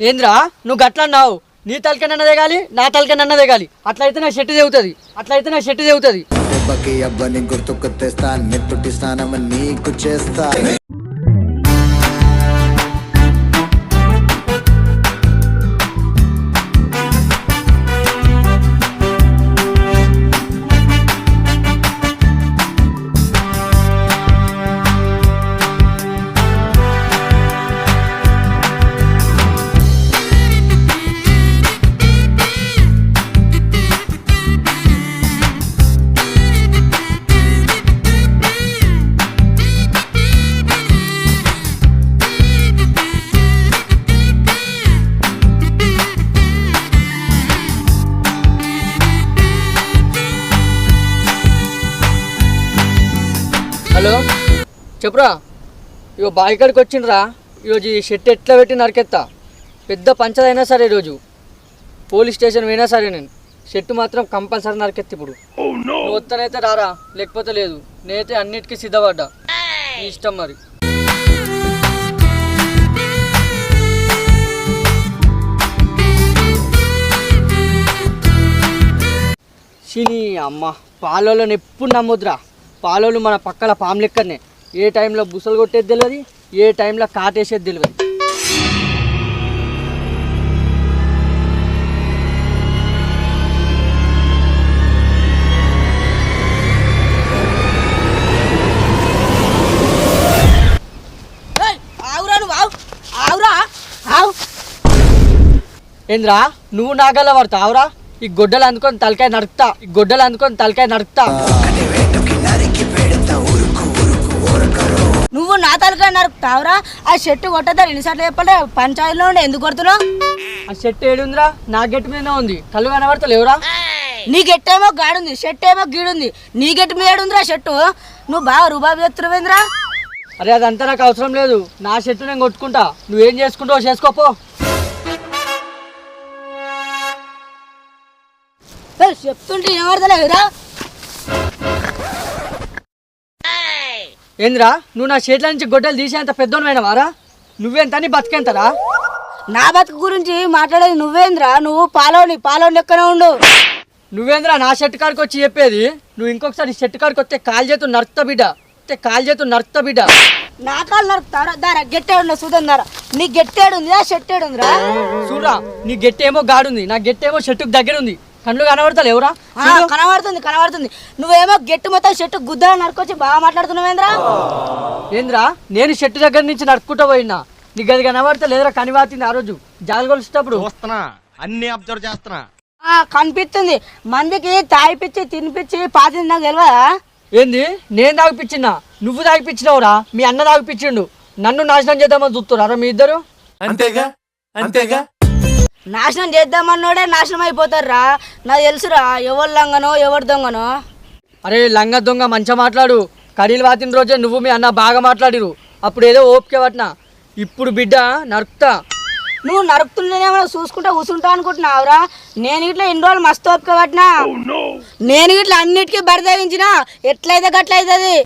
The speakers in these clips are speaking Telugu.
ఏంద్రా? నువ్వు గట్లన్నావు. నీ తలకనన్న దిగాలి నా తలకనన్న దిగాలి అట్లయితే నా షెట్టు దిగుతుంది అట్లయితే నా షెట్టు దిగుతుంది దెబ్బకి అబ్బని గుర్తుకు తెస్తా నెత్తుటి స్నానం నీకు చేస్తా. హలో? చెప్పురా ఇగో బాయికాడికి వచ్చిండ్రా. ఈరోజు ఈ షెట్ ఎట్లా పెట్టి నరికెత్తా. పెద్ద పంచదైనా సరే ఈరోజు. పోలీస్ స్టేషన్ పోయినా సరే నేను. షెట్ మాత్రం కంపల్సరీ నరికెత్తి ఇప్పుడు. నువ్వు వస్తానైతే రారా లేకపోతే లేదు. నేనైతే అన్నిటికీ సిద్ధపడ్డా. నీ ఇష్టం మరి. సినీ అమ్మ పాలలో ఎప్పుడు నమ్మొద్దురా. పాలోళ్ళు మన పక్కల పాము లెక్కనే. ఏ టైంలో బుసలు కొట్టేది తెలియదు ఏ టైంలో కాటేసేది తెలియదు ఏంద్రా నువ్వు నాగల్ల పడతావురా ఈ గొడ్డలు అందుకొని తలకాయ నడుపుతా ఈ గొడ్డలు అందుకొని తలకాయ నడుపుతా నువ్వు నా తలకాయ నరుకుతావురా ఆ షర్టు కొట్టదా ఎన్నిసార్లు చెప్పలే పంచాయతీలో ఉండి ఎందుకు కొడుతున్నావు? ఆ షర్ట్ ఏడుందిరా నా గెట్ మీదనే ఉంది. కళ్ళు కనబడతలేవురా? నీ గెట్టేమో గాడుంది షర్ట్ ఏమో గీడుంది. నీ గెట్టు మీద ఉందిరా షర్టు? నువ్వు బాగా రుబాబు చెప్తున్నావేంద్రా అరే అదంతా నాకు అవసరం లేదు. నా షర్టు నేను కొట్టుకుంటా. నువ్వేం చేసుకుంటావో చేసుకోపో ఏ, చెప్తుంటే ఏమర్థలేదురా ఏంద్రా నువ్వు నా షర్ట్ల నుంచి గొడ్డలు తీసేంత పెద్దోనమైనవారా నువ్వెంతని బతికేంతరా? నా బతుకు గురించి మాట్లాడేది నువ్వేంద్రా? నువ్వు పాలోని పాలోని లెక్కనే ఉండు. నువ్వేంద్రా నా షర్ట్ కాడికి వచ్చి చెప్పేది? నువ్వు ఇంకొకసారి షర్ట్ కాడికి వస్తే కాలు చేతు నరుకుతా బిడ్డ. వస్తే కాలు చేతు నరుకుతా బిడ్డ. నా కాళ్ళు నరుకుతారా? దారా గెట్టాడు చూద్దాం దారా. నీ గెట్టాడు ఉందిరా షర్ట్ ఏడుందిరా చూడరా నీ గెట్టేమో గాడుంది నా గెట్టేమో షర్టుకు దగ్గర ఉంది కళ్ళు కనబడతలే ఎవరా? ఆ, కనబడుతుంది కనబడుతుంది. నువ్వేమో గెట్టు మొత్తం షర్టు గుద్దలు నరుకొచ్చి బాగా మాట్లాడుతున్నావేంద్రా ఏంద్రా? నేను షర్టు దగ్గర నుంచి నడుచుకుంటూ పోయినా. నీకు అది కనబడతా లేదురా కనివాతింది ఆ రోజు. జాలు కొలిసేటప్పుడు చూస్తున్నా అన్ని అబ్జర్వ్ చేస్తున్నా. ఆ, కనిపిస్తుంది. మందికి తాగిపిచ్చి తినిపించి పాతింది నాకు తెలియదా ఏంది? నేను తాగిపించినా నువ్వు తాగిపించినావురా మీ అన్న తాగిపించిండు నన్ను నాశనం చేద్దామని చూస్తున్నారా. మీ ఇద్దరు? అంతేగా? అంతేగా? నాశనం చేద్దామన్నోడే నాశనం అయిపోతారురా నాకు తెలుసురా ఎవరు లంగనో ఎవరు దొంగనో. అరే లంగ దొంగ మంచిగా మాట్లాడు. కడీలు వాతిన రోజే నువ్వు మీ అన్న బాగా మాట్లాడిరు అప్పుడు ఏదో ఓపిక పట్టినా. ఇప్పుడు బిడ్డ నరుకుతా. నువ్వు నరుకుతుండేనేమో చూసుకుంటా కూర్చుంటా అనుకుంటున్నావురా? నేను ఇట్లా ఇన్ని రోజులు మస్తు ఓపిక పట్టినా? నేను ఇట్లా అన్నిటికీ బరిదేగించిన ఎట్లయితే గట్లయితుంది.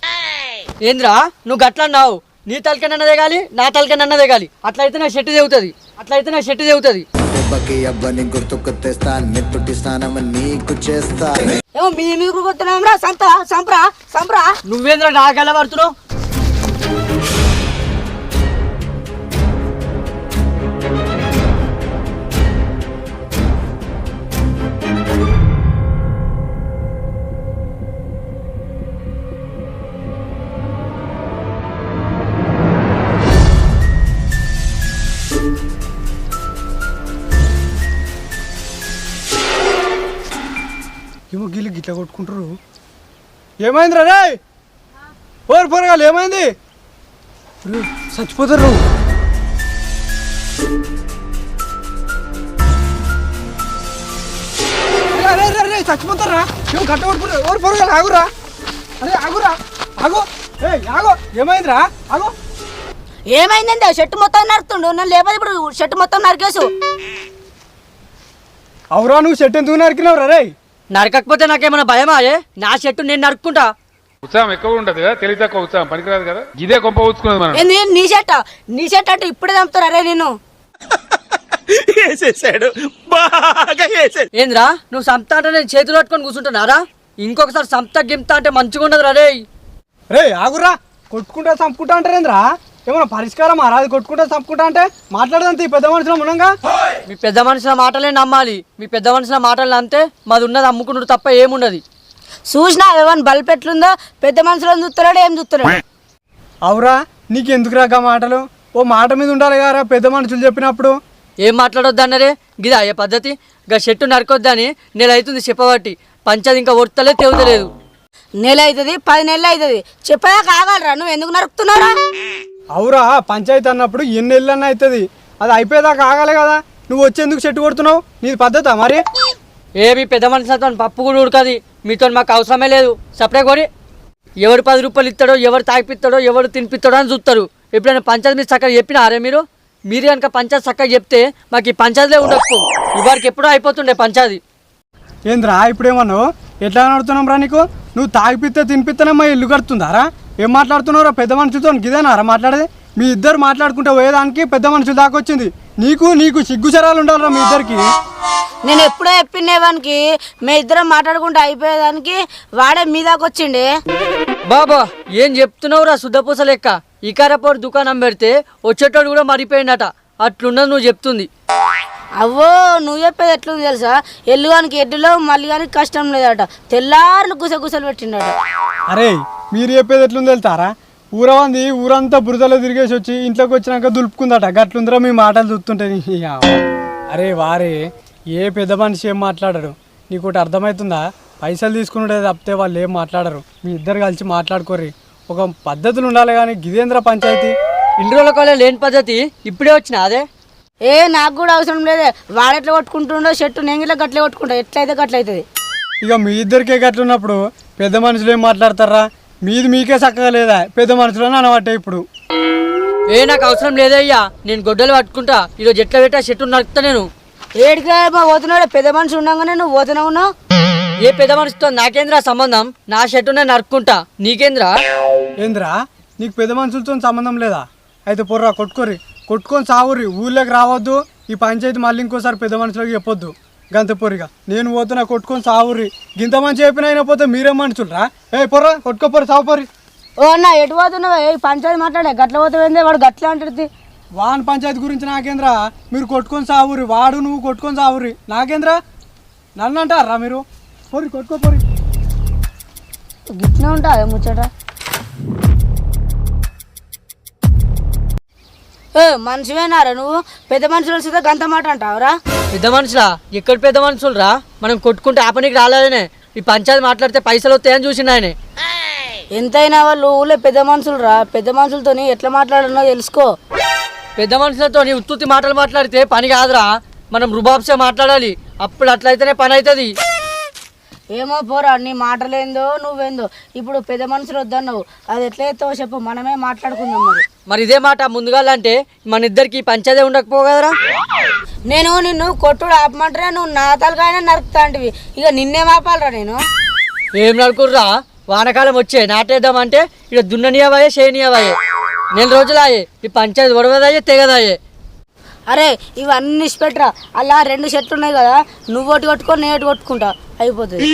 ఏంద్రా నువ్వు గట్లన్నావు. నీ తలకనన్న దిగాలి నా తలకనన్న దిగాలి అట్లయితే నా షెట్టు తెగుతుంది. అట్లయితే నా షెట్టు తెగుతుంది. దెబ్బకి అబ్బని గుర్తుకు తెస్తా నెత్తుటి స్నానం నీకు చేస్తా. ఏమో మీ మీకు కొడుతున్నావురా సంత సంప్రా సంప్రా. నువ్వేంద్రా నాకెలా పడుతున్నావు? గిట్ల కొట్టుకుంటారు ఏమైందిరా రే? పోరు పోరగాలు ఏమైంది? చచ్చిపోతారు. చచ్చిపోతారా? ఏమో కట్ట కొట్టుకుంటారు ఎవరు పోరగాలు ఆగురా. అరే ఆగురా. ఆగు. ఏ ఆగు. ఏమైందిరా? ఆగు. ఏమైందండి ఆ షర్ట్ మొత్తం నరుకుతుండు. నన్ను లేకపోతే ఇప్పుడు. షర్ట్ మొత్తం నరికేసు. అవురా నువ్వు చెట్టు ఎందుకు నరికినావురా రే నరకకపోతే నాకేమైనా భయమా ఏ? నా షెట్టు నేను నరుక్కుంటా. ఉత్సాహం ఎక్కువ ఉంటది కదా తెలివి తక్కువ ఉత్సాహం. పనికిరాదు కదా? ఇదే కొంప ఊచుకున్నది మనం. ఏంది నీ షర్ట్ నీ షర్ట్ అంటే ఇప్పుడే చంపుతారు అరే నేను వేసేసాడు. బాగా వేసేసాడు ఏంద్రా? నువ్వు సంత అంటే నేను చేతులు పట్టుకొని కూర్చుంటున్నారా? ఇంకొకసారి సంత గింత అంటే మంచిగా ఉండదు రే రే ఆగురా కొట్టుకుంటా చంపుకుంటా అంటారేంద్రా? ఏమన్నా పరిష్కారం రాదు కొట్టుకుంటా చంపుకుంటా అంటే మాట్లాడదంత ఈ పెద్ద మనుషులు మునంగా మీ పెద్ద మనుషుల మాటలే నమ్మాలి. మీ పెద్ద మనుషుల మాటలు నమ్మితే మాది ఉన్నది అమ్ముకున్నాడు తప్ప ఏముండదు. చూసినా ఎవరిని బల్బు ఎట్లుందో పెద్ద మనుషులను చూస్తున్నాడు ఏం చూస్తున్నాడు అవురా నీకు ఎందుకు రాక మాటలు? ఓ మాట మీద ఉండాలి కదా పెద్ద మనుషులు చెప్పినప్పుడు. ఏం మాట్లాడొద్దు అన్నరే? గిదా అయ్యే పద్ధతి. గా చెట్టు నరకొద్దని నెల అవుతుంది చెప్పబట్టి. పంచది ఇంకా ఒడతలే తెవతలేదు. నెల అవుతుంది పది నెలలు అవుతుంది. చెప్పగా కాగలరా నువ్వు ఎందుకు నరుకుతున్నారా అవురా పంచాయతీ అన్నప్పుడు ఎన్ని నెలలన్నా అవుతుంది అది అయిపోయేదాకా ఆగాలి కదా. నువ్వు వచ్చి ఎందుకు చెట్టు కొడుతున్నావు? నీది పద్ధతా మరి? ఏ మీ పెద్ద మనుషులతో పప్పు కూడా ఉడకది. మీతో మాకు అవసరమే లేదు. సపరేట్ కొని ఎవరు పది రూపాయలు ఇస్తాడో ఎవరు తాగిపిస్తాడో ఎవరు తినిపిస్తాడో అని చూస్తారు. ఎప్పుడైనా పంచాయతీ మీరు చక్కగా చెప్పినారే మీరు? మీరు కనుక పంచాయతీ చక్కగా చెప్తే మాకు ఈ పంచాయతీలే ఉండకపో ఇవారికి ఎప్పుడో అయిపోతుండే పంచాయతీ. ఏంద్రా ఇప్పుడేమన్నావు? ఎట్లా నడుతున్నాం రా నీకు? నువ్వు తాగిపిస్తే తినిపిస్తేనే ఇల్లు కడుతుందారా? ఏం మాట్లాడుతున్నావురా పెద్ద మనుషులతో గిదేనారా మాట్లాడేది? మీ ఇద్దరు మాట్లాడుకుంటే పోయేదానికి పెద్ద మనుషులు దాకా వచ్చింది. నీకు నీకు సిగ్గుచరాలు ఉండాలిరా మీ ఇద్దరికి. నేను ఎప్పుడో చెప్పినేవానికి మీ ఇద్దరం మాట్లాడుకుంటూ అయిపోయేదానికి వాడే మీ దాకా వచ్చిండే. బాబా ఏం చెప్తున్నావురా శుద్ధపూస లెక్క? ఇకారపోడు దుకాణం పెడితే వచ్చేటోడు కూడా మరిపోయిందట అట్లున్నది నువ్వు చెప్తుంది. అవ్వో నువ్వు చెప్పేది ఎట్లుంది తెలుసా? ఎల్లుగానికి ఎడ్డులో మళ్ళీ కానీ కష్టం లేదట. తెల్లారులు గుసగుసలు పెట్టిండట. అరే మీరు చెప్పేది ఎట్లుంది వెళ్తారా ఊరవంది ఊరంతా బురదలో తిరిగేసి వచ్చి ఇంట్లోకి వచ్చినాక దులుపుకుందట. గట్లుందిరా మీ మాటలు చూస్తుంటే. అరే వారే ఏ పెద్ద మనిషి ఏం మాట్లాడరు నీకు ఒకటి అర్థమవుతుందా పైసలు తీసుకున్నదే తప్పితే వాళ్ళు ఏం మాట్లాడరు? మీ ఇద్దరు కలిసి మాట్లాడుకోర్రి. ఒక పద్ధతులు ఉండాలి కానీ గిదేంద్ర పంచాయతీ? ఇన్ని రోజుల లేని పద్ధతి ఇప్పుడే వచ్చిన అదే? ఏ నాకు కూడా అవసరం లేదే. వాడెట్లా కొట్టుకుంటుండో చెట్టు నేను ఇట్లా గట్లే కొట్టుకుంటా. ఎట్లయితే గట్లయితుంది. ఇక మీ ఇద్దరికే గట్లున్నప్పుడు పెద్ద మనుషులు ఏం మాట్లాడతారా? మీది మీకే చక్కగా లేదా? పెద్ద మనుషులు అని అనబట్టే ఇప్పుడు. ఏ నాకు అవసరం లేదయ్యా నేను గొడ్డలు పట్టుకుంటా. ఈరోజు ఎట్లా పెట్టా చెట్టు నరుకుతా నేను. ఏడికి పోతున్నాడు? పెద్ద మనిషి ఉండగానే నువ్వు పోతున్నావు ఉన్నావు? ఏ పెద్ద మనిషితో నాకేంద్రా సంబంధం? నా షర్టునే నరుక్కుంటా. నీకేంద్రా? ఏంద్రా? నీకు పెద్ద మనుషులతో సంబంధం లేదా? అయితే పొర్రా కొట్టుకోరి కొట్టుకొని సావుర్రి ఊళ్ళోకి రావద్దు ఈ పంచాయతీ మళ్ళీ ఇంకోసారి పెద్ద మనుషులకు చెప్పొద్దు. గంత పొరిగా నేను పోతున్నా కొట్టుకొని సావుర్రి. గింత మంచి చెప్పిన అయినా పోతే మీరే మనుషులరా? ఏ పొర్రా కొట్టుకోపోరి సావుపోరి ఓ అన్న ఎటు పోతున్నావు? ఏ పంచాయతీ మాట్లాడే గట్ల పోతావు వాడు గట్ల అంటుంది వాన్ పంచాయతీ గురించి నాకేంద్రా? మీరు కొట్టుకొని సావుర్రి వాడు నువ్వు కొట్టుకొని సావుర్రి. నాకేంద్రా? నన్ను అంటారా మీరు? పోరి కొట్టుకోపోరి గిట్లనే ఉంటావు ముచ్చట. మనిషివేనారా నువ్వు? పెద్ద మనుషులు వస్తే గంత మాట అంటావురా? పెద్ద మనుషులా? ఎక్కడ పెద్ద మనుషులరా? మనం కొట్టుకుంటే ఆపనికి రాలేదనే. ఈ పంచాయతీ మాట్లాడితే పైసలు వస్తాయని చూసిండు ఆయన. ఎంతైనా వాళ్ళు ఊళ్ళో పెద్ద మనుషులు రా పెద్ద మనుషులతోని ఎట్లా మాట్లాడాలో తెలుసుకో. పెద్ద మనుషులతో ఉత్తుత్తి మాటలు మాట్లాడితే పని కాదురా. మనం రుబాబ్సే మాట్లాడాలి. అప్పుడు అట్లయితేనే పని అవుతుంది ఏమో పోరా నీ మాటలేందో నువ్వేందో. ఇప్పుడు పెద్ద మనుషులు వద్దన్నావు. అది ఎట్లయితే చెప్పు. మనమే మాట్లాడుకుందాం మరి. మరి ఇదే మాట ముందుగాలంటే మన ఇద్దరికి పంచాయతీ ఉండకపోగదరా నేను నిన్ను కొట్టుడు ఆపమంటే నువ్వు నా తలకాయన నరుకుతాంటివి. ఇక నిన్నే ఆపాలరా నేను. ఏం నడుకుర్రా వానకాలం వచ్చే నాటేద్దామంటే ఇక దున్ననియవాయే చేయనియవాయే. నెల రోజులాయే ఈ పంచాయతీ ఒడవదాయే తెగదాయే. అరే ఇవన్నీ ఇచ్చిపెట్టరా అలా రెండు షర్ట్లు ఉన్నాయి కదా నువ్వు ఒకటి కొట్టుకో నేను ఒకటి కొట్టుకుంటా. అయిపోతుంది.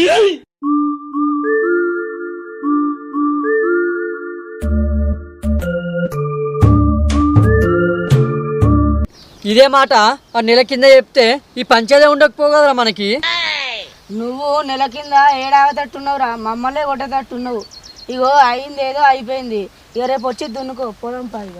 ఇదే మాట ఆ నెల కింద చెప్తే ఈ పంచాయతీ ఉండకపోగదరా మనకి? నువ్వు నెల కింద ఏడావతట్టున్నావురా మమ్మల్ని కొట్టేటట్టున్నావు. ఇగో అయింది ఏదో అయిపోయింది. ఇక రేపు వచ్చి దున్నుకో పొలం పా ఇక